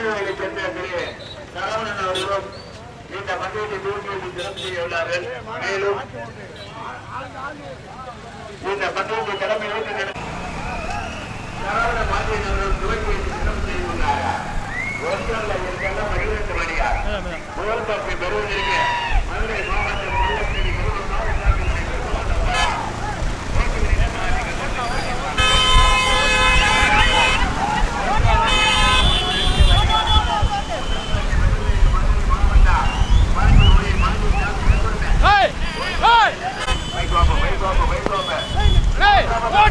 ஆண்டு வேலை சென்ற திரு சரவணன் அவர்களும் இந்த பங்கேற்று தூக்கியது சிறப்பு செய்ய உள்ளார்கள். மேலும் இந்த பங்கேற்று தலைமை சரவண மாதேன் அவர்கள் துவக்கி வைத்து சிறப்பு செய்துள்ளார்கள் ஒன்றல்ல ஒரு மகிழ்ச்சி மணியார் முதல் பெறுவதற்கு மதுரை மாவட்ட Hey!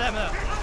没了没了。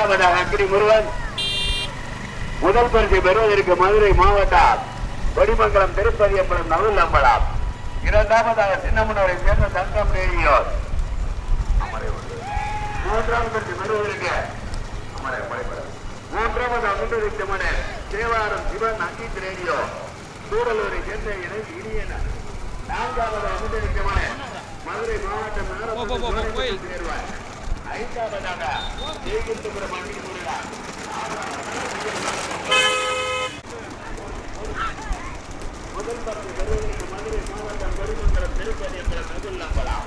ஐந்தாவதாக அக்ரி முருகன். முதல் பரிசு பெறுவதற்கு மதுரை மாவட்டம் கொடிமங்கலம் திருப்பதி அம்பலம் நகுல் அம்பலம் இரண்டாவதாக சின்னமனூரை சேர்ந்த தங்கம் ரேடியோர் மூன்றாவது பரிசு பெறுவதற்கு அமரை படைப்படம். மூன்றாவதாக முன்னெடுத்த மன தேவாரம் சிவன் அங்கித் ரேடியோ. சேர்ந்த இனியன. நான்காவதாக முன்னெடுத்த மன மதுரை மாவட்டம் போ, ஐந்தாவதாக ஜெயகுந்தபுரம் அணியில் முருகா முதல் பத்து பெறுவதற்கு மதுரை மாவட்டம் பெருமங்கலம் திருப்பதி என்ற நகுல் நம்பலாம்.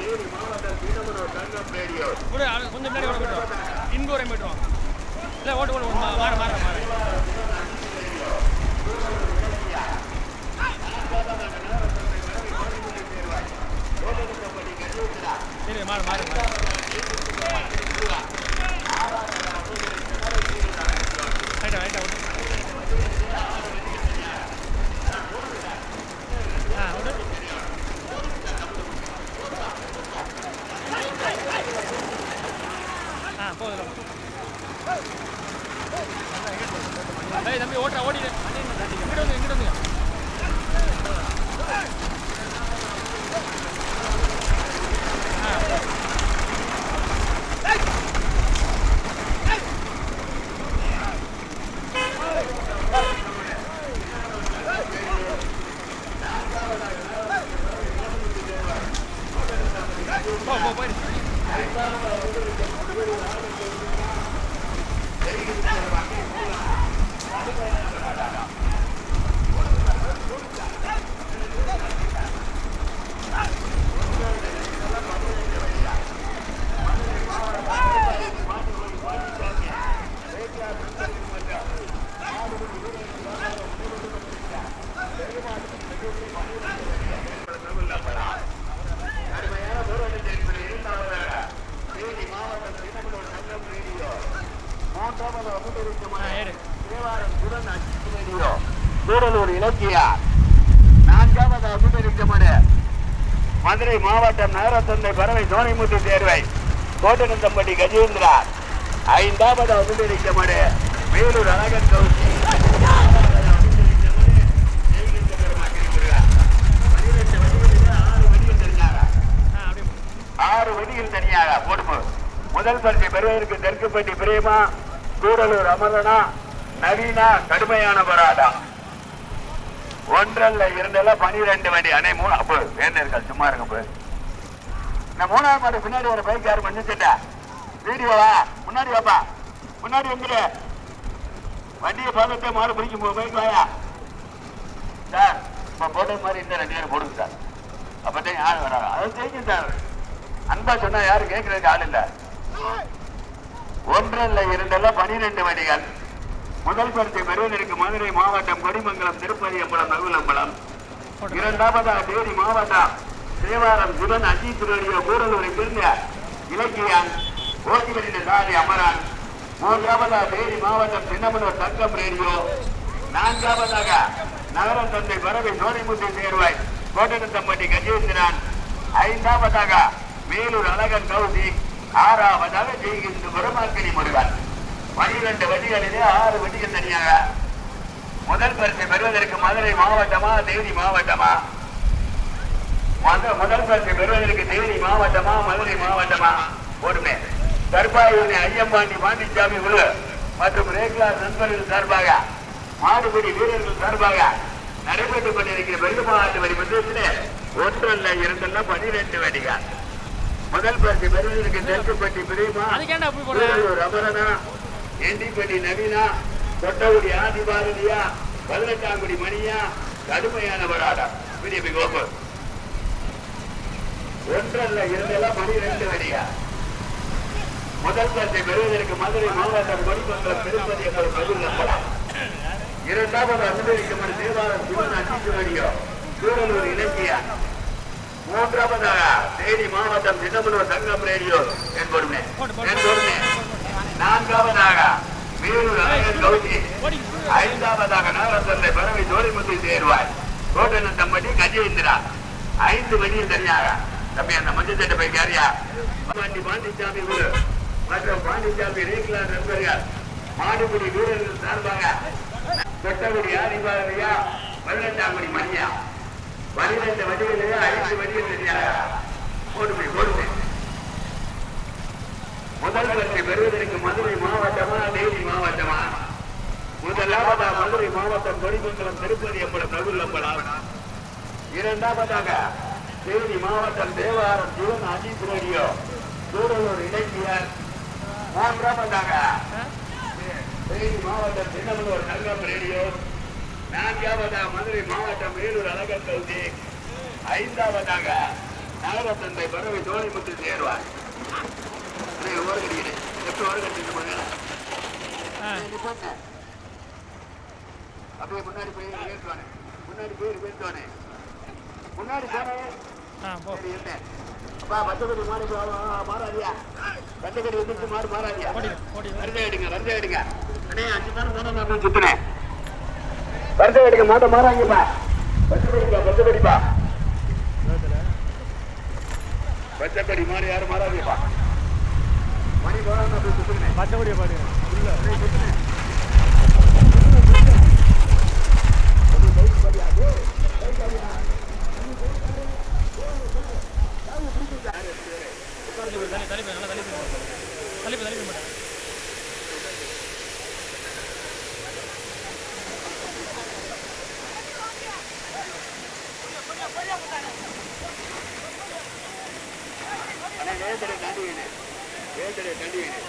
தேனி மாவட்டம் சீனமனூர் தங்கம் ரேடியோ. கொஞ்சம் முன்னாடி ஓட இல்லை ஓட்டு ஓட்டு மாற மாற மாற சரி மாறு மாறு மாறு ரைட்டா ரைட்டா ஓட்டு ஆ ஓடு ஆ போதும் டேய் தம்பி ஓட்டுறா ஓடிடு இங்கிட்டு வந்து இங்கிட்டு வந்து போ போ போயிடு அருமையான போராட்டத்தை என்பது இரண்டாவதாக தேனி மாவட்டம் சீனமனூர் தங்கம் ரேடியோ மூன்றாவதாக முன்னெடுத்த ஆ ஏறு தேவாரம் சுரன் அஜித் ரேடியோ சூடலூர் இலக்கியா நான்காவதாக முன்னெடுத்த மதுரை மாவட்டம் நகரத்தந்தை பறவை சோனிமுத்து தேர்வை கோட்டனந்தம்பட்டி கஜேந்திரா ஐந்தாவதாக முன்னெடுத்த வேலூர் அழகன் கௌசி ஆ ஆறு வழியில் தனியாக போடுமு. முதல் பரிசை பெறுவதற்கு தெற்குப்பட்டி பிரேமா கூடலூர் அமரனா நவீனா கடுமையான போராட்டம். ஒன்றல்ல இரண்டல்ல பனிரெண்டு வண்டி அணை மூணு அப்போ வேண்டர்கள் சும்மா இருங்க போய் நான் மூணாவது மாடு பின்னாடி வர பைக் யாரு பண்ணிச்சுட்டா வீடியோவா முன்னாடி வாப்பா. முன்னாடி வந்துடு வண்டியை பார்த்து மாடு பிடிக்கும் பைக் வாயா. சார் இப்போ போட்ட மாதிரி இந்த ரெண்டு பேரும் போடுங்க சார். அப்பதான் யார் வரா அது தெரியும் சார். அன்பா சொன்னா யாரும் கேட்கறதுக்கு ஆள் இல்ல. ஒன்றல்ல இரண்டல்ல பனிரெண்டு வண்டிகள். முதல் பரிசை பெறுவதற்கு மதுரை மாவட்டம் கொடிமங்கலம் திருப்பதி அம்பலம் நகுல் அம்பலம் இரண்டாவதா தேனி மாவட்டம். தேவாரம் சிவன் அஜித் ரேடியோ கூடலூரை சேர்ந்த இலக்கியான் ஓட்டிவரின் சாரி அமரன் மூன்றாவதாக தேனி மாவட்டம் சின்னமனூர் தங்கம் ரேடியோ நான்காவதாக நகரம் தந்தை பரவி சோனிமுத்து சேர்வாய் கோட்டனத்தம்பட்டி கஜேந்திரன் ஐந்தாவதாக மேலூர் அழகன் கௌசி ஆறாவதாக ஜெய்கிந்து பெருமாக்கனி முருகன். பனிரெண்டு வண்டிகளிலே ஆறு வண்டிகள் தனியாக. முதல் பரிசை பெறுவதற்கு மதுரை மாவட்டமா தேனி மாவட்டமா? முத- முதல் பரிசை பெறுவதற்கு தேனி மாவட்டமா மதுரை மாவட்டமா? ஒருமே தர்பாயுனை ஐயம்பாண்டி பாண்டிச்சாமி குழு மற்றும் ரேக்லார் நண்பர்கள் சார்பாக மாடுபிடி வீரர்கள் சார்பாக நடைபெற்றுக் கொண்டிருக்கிற பெருமாட்டு வரி மன்றத்திலே ஒன்றல்ல இரண்டல்ல பனிரெண்டு வடிகள் முதல் பரிசு பெறுவதற்கு தெற்குப்பட்டி பிரியமா அமரனா எண்டிப்பட்டி நவீனா தொட்டகுடி ஆதிபாரதியா பதினெட்டாங்குடி மணியா கடுமையான போராட்டம் பிடிபி கோபு ஒன்றல்ல இருந்தெல்லாம் மணி ரெண்டு வடியா? முதல் பரிசை பெறுவதற்கு மதுரை மாவட்டம் கொடிமங்கலம் திருப்பதி என்ற பதில் நம்பலாம் இரண்டாவது அனுமதிக்கப்படும் தேவாரம் சிவன் அச்சிச்சுவடியோ சூரலூர் இலக்கியா? மூன்றாவதாக தேனி மாவட்டம் சின்னமனூர் தங்கம் ரேடியோ என்பொருமே என்பொருமே. நான்காவதாக வேலூர் அழகன் கௌசி ஐந்தாவதாக நாகத்தந்தை பறவை ஜோதிமுத்து தேர்வாய் கோட்டன தம்பட்டி கஜேந்திரா. ஐந்து மணியில் தனியாக. தம்பி அந்த மஞ்சள் சட்டை போய் யாரியா பாண்டி பாண்டிச்சாமி குழு மற்றும் பாண்டிச்சாமி ரேக்லா நண்பர்கள் மாடுபுடி வீரர்கள் சார்பாக கொட்டகுடி ஆதிபாரதியா பதினெட்டாங்குடி மணியா பனிரெண்டு வடிகளிலே ஐந்து வடிகள் தெரியாக ஓடுமை ஓடுமை முதல் வெற்றி பெறுவதற்கு மதுரை மாவட்டமா டெய்லி மாவட்டமா முதலாவதா மதுரை மாவட்டம் கொடிமங்கலம் திருப்பதி அம்பலம் பிரபுல்லம்பலம் இரண்டாவதாக தேனி மாவட்டம் தேவாரம் சிவன் அஜித் ரேடியோ சூடலூர் இலக்கியர் மூன்றாவதாக தேனி மாவட்டம் சின்னமனூர் நல்கம் ரேடியோ. நான்காவதாக மதுரை மாவட்டம் வேலூர் அழகர் கல்வி ஐந்தாவதாக நகரத்தந்தை பறவை தோழிமுத்து சேர்வார். ஓரகடிக்கிறேன் எப்படி ஓரகடிச்சு ஆ. அப்படியே முன்னாடி போய் பேசுவானே முன்னாடி போய் பேசுவானே முன்னாடி போனே ஆ போ சரி என்ன அப்பா பச்சைக்கடி மாடு மாறாதியா பச்சைக்கடி வந்துட்டு மாடு மாறாதியா வருதை எடுங்க வருதை எடுங்க அண்ணே அஞ்சு மாடு போனா நான் சுத்துனேன் வருதை எடுங்க மாட்டை மாறாங்கப்பா பச்சைக்கடிப்பா பச்சைக்கடிப்பா பச்சைக்கடி மாடு யாரும் மாறாதியப்பா மணி போனா நான் சுத்துனேன் பச்சைப்படியை பாடு தள்ளி போய், தள்ளி தள்ளி போய், நல்லா தள்ளி போய். தள்ளி போய், தள்ளி போய் மாட்டேன். அண்ணே வேந்தரை கண்டிவினே வேந்தரை கண்டிவினே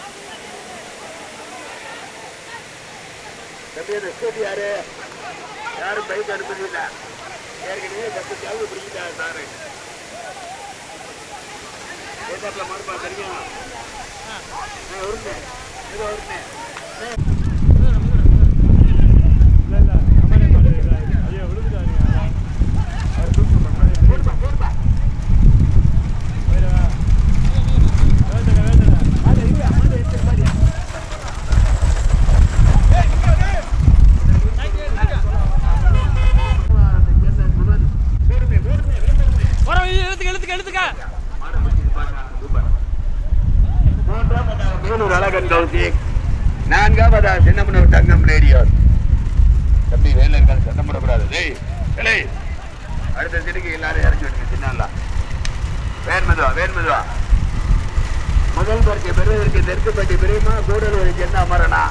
தம்பி அந்த ஸ்கூட்டி யாரு யாரும் பைக் அனுப்புறதில்ல ஏற்கனவே தப்பு சாவு பிடிக்கிட்டாரு சாரு ஏதாப்பில் மறுப்பா தெரியும் ஆ உருண்டேன் ஏதோ உருண்டேன் மிதுடா, மிதுடா, மிதுடா. போடுப்பா போடுப்பா அது இல்லையா மாடு எடுத்து பாரு போடுமே போடுமே போடுமே வர, இழுத்துக்க, இழுத்துக்க, இழுத்துக்க. மூன்றாவதாக வேலூர் அழகன் கௌசிக் தங்கம் ரேடியோ. தம்பி வேலை இருக்காது சத்தம் போடக்கூடாது டேய். ஏலே அடுத்த சிடுக்கு எல்லாரும் இறக்கி விட்டுங்க சின்னல்லா வேண்மதுவா வேண்மதுவா முதல் பரிசை பெறுவதற்கு தெற்குப்பட்டி பிரியுமா கூடலூர் என்ன அமரனா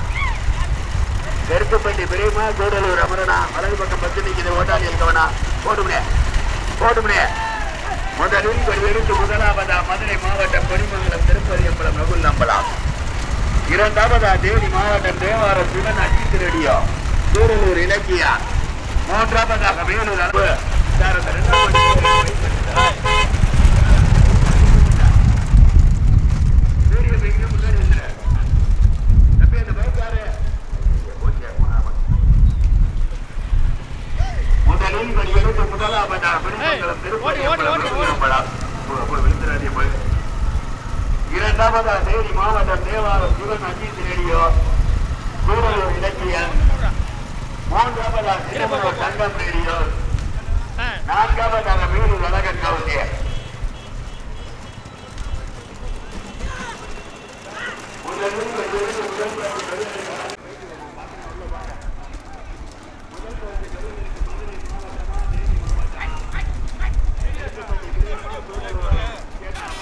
தெற்குப்பட்டி பிரியுமா கூடலூர் அமரனா வலது பக்கம் பத்து நிற்கிற ஓட்டாளி இருக்கவனா போடுமுனே போடுமுனே. முதலில் ஒரு எடுத்து முதலாவதா மதுரை மாவட்டம் கொடிமங்கலம் திருப்பதி அம்பலம் ரகுல் அம்பலம். இரண்டாவதா தேனி மாவட்டம் தேவாரம் சிவன் அஜித் ரெடியோ சூரலூர் இலக்கியா? மூன்றாவதாக வேலூர் அளவு சார் அந்த ரெண்டாம் வண்டி சூரிய பைக்கு முன்னாடி வந்துரு. தம்பி, அந்த பைக்காரு. ஓகே, மூணாவது. முதலில் ஒரு எடுத்து முதலாவதா கொடிமங்கலம் திருப்பதி ஓடி, ஓடி, அம்பலம் ஓடி, ரகுல் ஓடி. நம்பலாம். போ, போ, விழுந்துடாதீங்க, போய். இரண்டாவதா தேனி மாவட்டம் தேவாரம் சிவன் அஜித் ரேடியோ சூரலூர் இலக்கியம் மூன்றாவதா சின்னமனூர் தங்கம் ரேடியோ ஆ, நான்காவதாக வேலூர் அழகன் கவுண்டியர் முதலில் ஒரு விருது முதல் பரிசு பெறுவதற்கு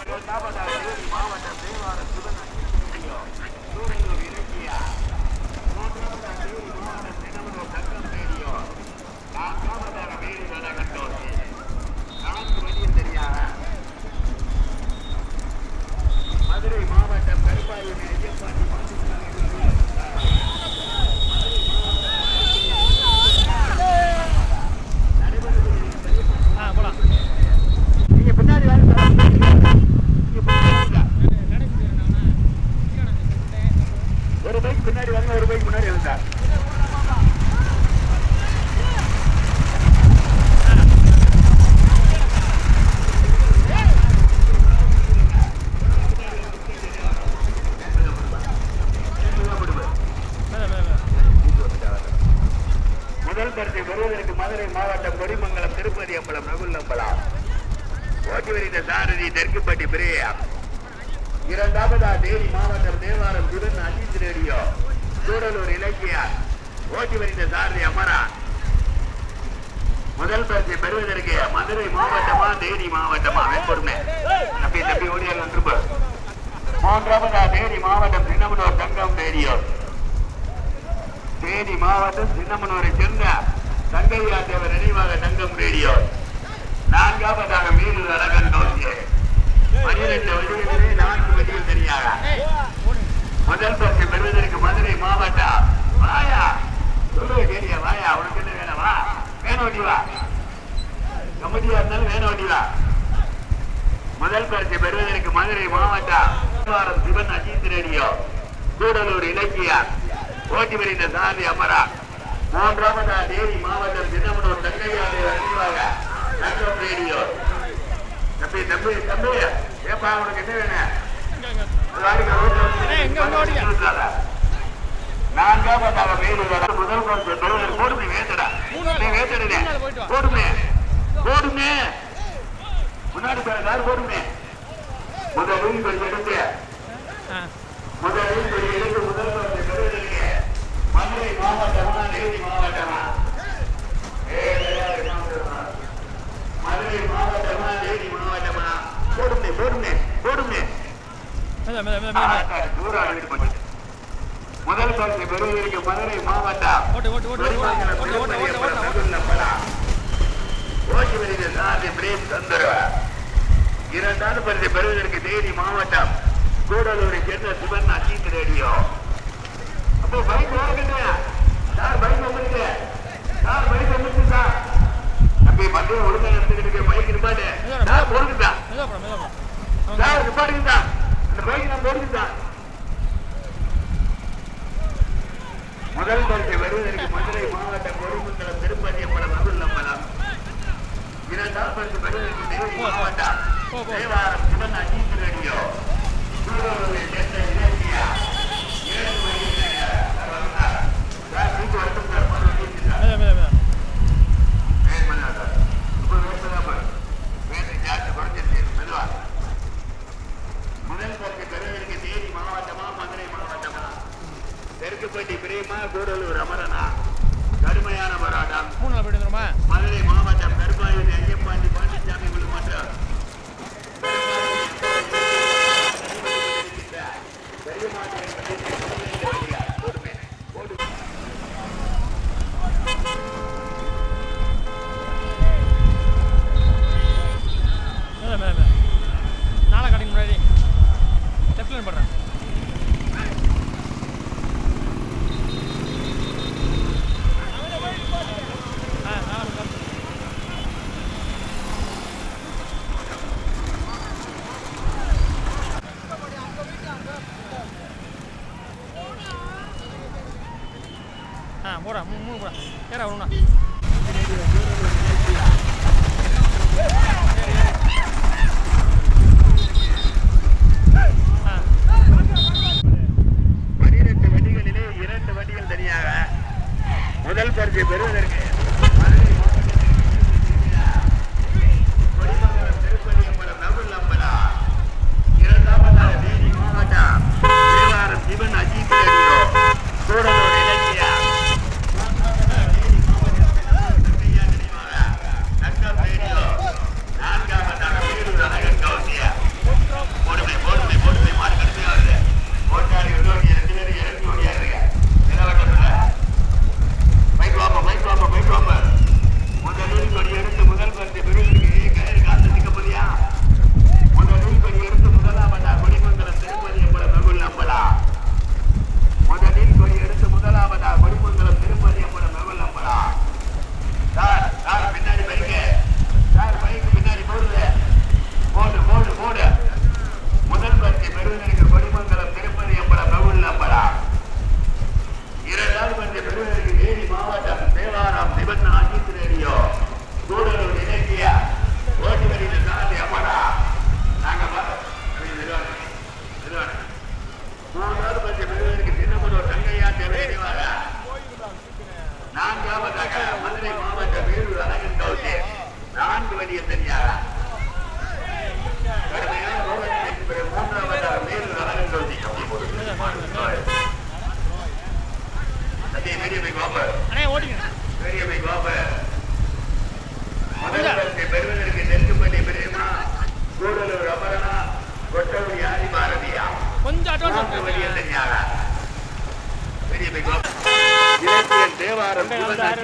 இரண்டாவதாக தேனி மாவட்டம் தேவாரம் சிவன் அஜித் பின்னாடி வாங்க ஒரு பைக் முன்னாடி இருந்தார் மேலே மேலே மேலே முதல் பரிசை பெறுவதற்கு மதுரை மாவட்டம் கொடிமங்கலம் திருப்பதி அம்பலம் நகுல் அம்பலம் ஓட்டி வருகிற சாரதி தெற்குப்பட்டி பிரியா இரண்டாவதா தேனி மாவட்டம் தேவாரம் சிவன் அஜித் ரேடியோ. சூடலூர் இலக்கியார். ஓட்டி வருகின்ற சாரதி அமரா. முதல் பரிசை பெறுவதற்கு மதுரை மாவட்டமா தேனி மாவட்டமா? வெப்பொருமே தப்பி தப்பி ஓடியால் ஒன்று மூன்றாவதா தேனி மாவட்டம் சின்னமனூர் தங்கம் ரேடியோ. தேனி மாவட்டம் சின்னமனூரை சேர்ந்த தங்கையா தேவர் நினைவாக தங்கம் ரேடியோ. நான்காவதாக மீனூர் அழகன் நோக்கி பனிரெண்டு வழிகளில் நான்கு முதல் பரிசு பெறுவதற்கு மதுரை மாவட்டம் வாயா. சொல்லுங்க கேரிய வாயா உனக்கு என்ன வேணும்? வா வேணும் ஓட்டி வா. கமிட்டியா இருந்தாலும் வேணும் ஓட்டி வா. முதல் பரிசு பெறுவதற்கு மதுரை மாவட்டம் சிவன் அஜித் ரேடியோ கூடலூர் இலக்கியா போட்டி வருகின்ற சாரதி அமரா. மூன்றாவது தேனி மாவட்டம் சின்னமனூர் தங்கையா தேவர் ரேடியோ. தம்பி தம்பி தம்பி ஏப்பா உனக்கு என்ன வேணும்? இங்கே இங்கே வாடிக்கை முதல் பரிசு போடுமே வேத்தடா நீ வேத்தடே போடுமே போடுமே முன்னாடி பாரு போடுமே முதலில் கொஞ்சம் எடுத்து முதலில் கொஞ்சம் எடுத்து முதல் மதுரை மாவட்டமா மாவட்டமா மதுரை மாவட்டமா மாவட்டமா போடுமே போடுமே. முதல் பரிசு பெறுவதற்கு மதுரை மாவட்டம் ஓட்டு வருகிற சாரதி பிரேம் சந்திர இரண்டாவது பரிசு பெறுவதற்கு தேனி மாவட்டம். கூடலூரை சேர்ந்த சிவன் அஜித் ரேடியோ. அப்போ பைக் ஓடுங்க சார் பைக் வந்துருக்கு சார் பைக் வந்துருக்கு சார். தம்பி மத்திய ஒழுங்கா எடுத்துக்கிட்டு பைக் நிப்பாட்டு. சார் போடுங்க சார். மேலே பைக் நான் முதல் பரிசு வருவதற்கு மதுரை மாவட்டம் கொடிமங்கலம் திருப்பதி அம்பலம் அருள் அம்பலம். இரண்டாம் பரிசு மாவட்டம் தேவாரம் சிவன் அஜித் ரேடியோ. சேர்ந்த இலக்கியா ஏழு மணிக்கு சார் வந்தார். சார் வீட்டு வரட்டும் சார் மறு வண்டிக்கு சார் மேலே மேலே மேலே வேன் பண்ணா சார் முப்பது வருஷம் தான் பாரு வேன் ஜாஸ்தி குறைஞ்சிருச்சு மெதுவா முதல் பரிசு பெறுவதற்கு தேனி மாவட்டமா மதுரை மாவட்டமா தெற்குப்பட்டி பிரேமா கூடலூர் அமரனா. கடுமையான போராட்டம். மதுரை மாவட்டம் var. Buradan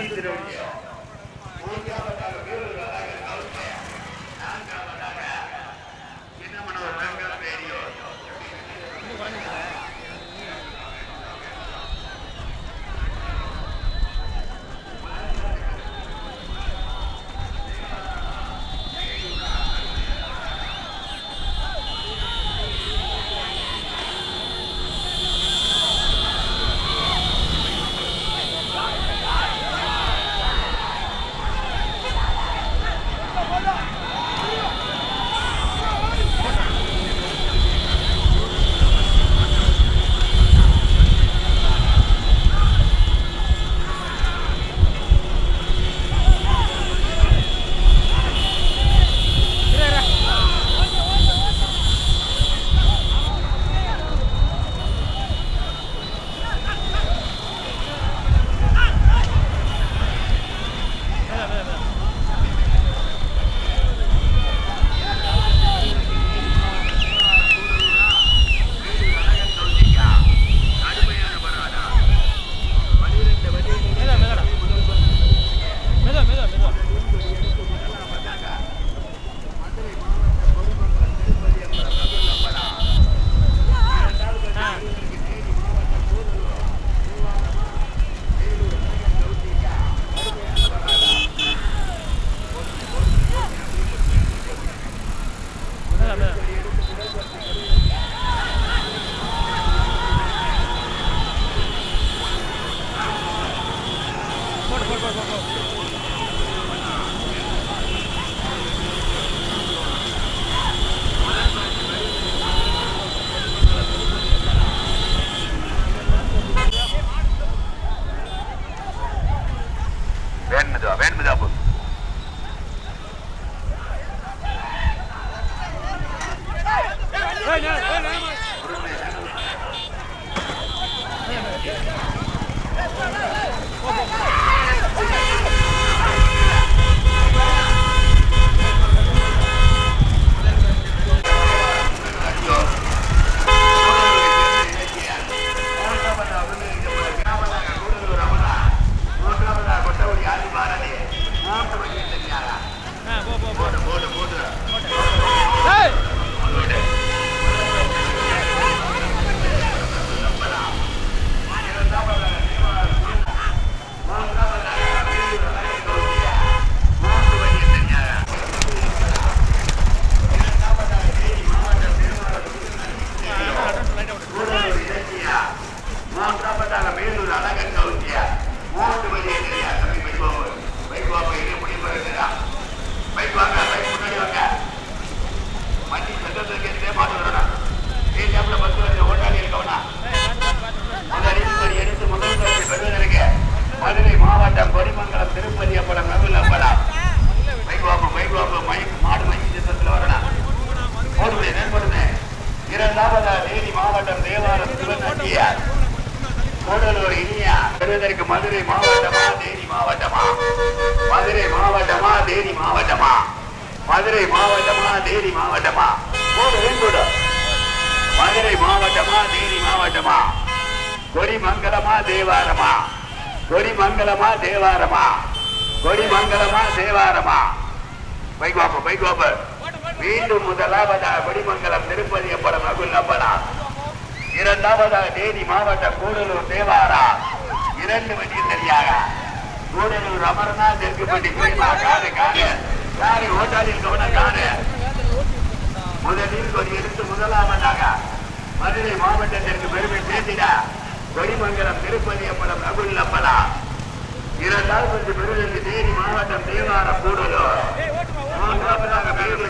மாவட்டமா தேனி மாவட்டமா? மதுரை மாவட்டமா தேனி மாவட்டமா? மதுரை மாவட்டமா தேனி மாவட்டமா? போடு வெண்கூடு மதுரை தேவாரமா? கொடிமங்கலமா தேவாரமா? தேவாரமா? பைக் வாப்ப பைக் வாப்ப. மீண்டும் முதலாவதா கொடிமங்கலம் திருப்பதி எப்படம் நகுல் நம்பலாம் இரண்டாவதாக தேனி மாவட்ட கூடலூர் தேவாரா? இரண்டு மணிக்கு சரியாக. கூடலூர் அமர்நாத் தெற்குப்பட்டி காடு காடு ஹோட்டலில் ஓட்டாளில் கவனம் காடு முதலில் ஒரு எடுத்து முதலாவதாக மதுரை மாவட்டத்திற்கு பெருமை சேர்த்திட கொடிமங்கலம் திருப்பதி அம்பலம் ரகுல் அம்பலா இரண்டாவது பெருமைக்கு தேனி மாவட்டம் தேவாரம் கூடலூர். மூன்றாவதாக பெருமை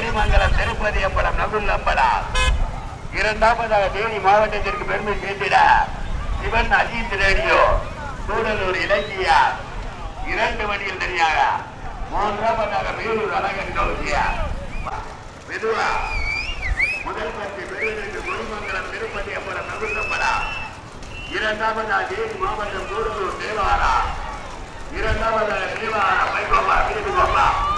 மணிமங்கலம் திருப்பதி அம்பலம் நடுல் அம்பலம். இரண்டாவதாக தேனி மாவட்டத்திற்கு பெருமை சேர்த்திட இவன் அஜித் ரேடியோ கூடலூர் இலக்கியார். இரண்டு மணியில் தனியாக மூன்றாவதாக மேலூர் அழகன் கௌசியார். மெதுவா. முதல் பத்து பெருவதற்கு மணிமங்கலம் திருப்பதி அம்பலம் நடுல் அம்பலம். இரண்டாவதாக தேனி மாவட்டம் கூடலூர் தேவாரா. இரண்டாவதாக தேவாரா வைகோபா விருதுகோபா